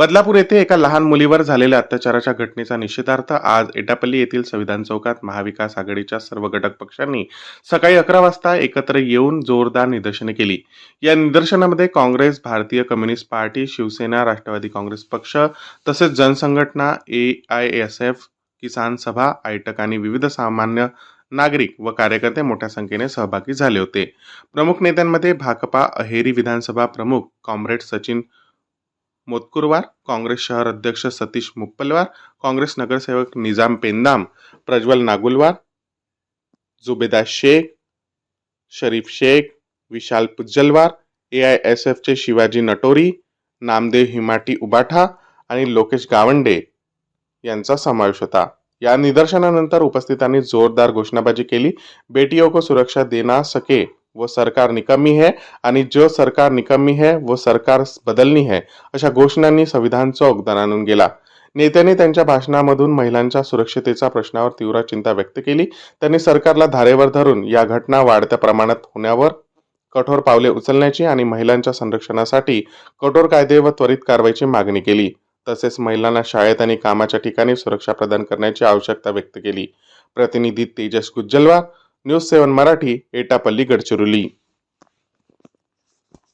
बदलापूर येथे एका लहान मुलीवर झालेल्या अत्याचाराच्या घटनेचा निषेधार्थ आज एटापल्ली येथील संविधान चौकात महाविकास आघाडीच्या सर्व घटक पक्षांनी सकाळी अकरा वाजता एकत्र येऊन जोरदार निदर्शने केली. या निदर्शनामध्ये काँग्रेस भारतीय कम्युनिस्ट पार्टी शिवसेना राष्ट्रवादी काँग्रेस पक्ष तसेच जनसंघटना A I S F Kisan Sabha AITUC आणि विविध सामान्य नागरिक व कार्यकर्ते मोठ्या संख्येने सहभागी झाले होते. प्रमुख नेत्यांमध्ये भाकपा अहेरी विधानसभा प्रमुख कॉम्रेड सचिन मोतकुरवार काँग्रेस शहर अध्यक्ष सतीश मुप्पलवार काँग्रेस नगरसेवक Nizam Pendam Prajwal Nagulwar Jubeda Shaikh Sharif Shaikh Vishal Pujjalwar A I S एफचे Shivaji Natori Namdev Himati Ubatha आणि लोकेश गावंडे यांचा समावेश होता. या निदर्शनानंतर उपस्थितांनी जोरदार घोषणाबाजी केली. बेटियों को सुरक्षा देना सके. वो सरकार निकमी है आणि जो सरकार निकमी है व सरकार बदलनी है अशा घोषणांनी संविधान चौक दणानून गेला. नेत्याने त्यांच्या भाषणामधून महिलांच्या सुरक्षतेच्या प्रश्नावर तीव्र चिंता व्यक्त केली. त्यांनी सरकारला धारेवर धरून या घटना वाढत्या प्रमाणात होण्यावर कठोर पावले उचलण्याची आणि महिलांच्या संरक्षणासाठी कठोर कायदे व त्वरित कारवाईची मागणी केली. तसेच महिलांना शाळेत आणि कामाच्या ठिकाणी सुरक्षा प्रदान करण्याची आवश्यकता व्यक्त केली. प्रतिनिधी तेजस गुज्जलवार न्यूज सेवन मराठी एटापल्ली गडचिरोली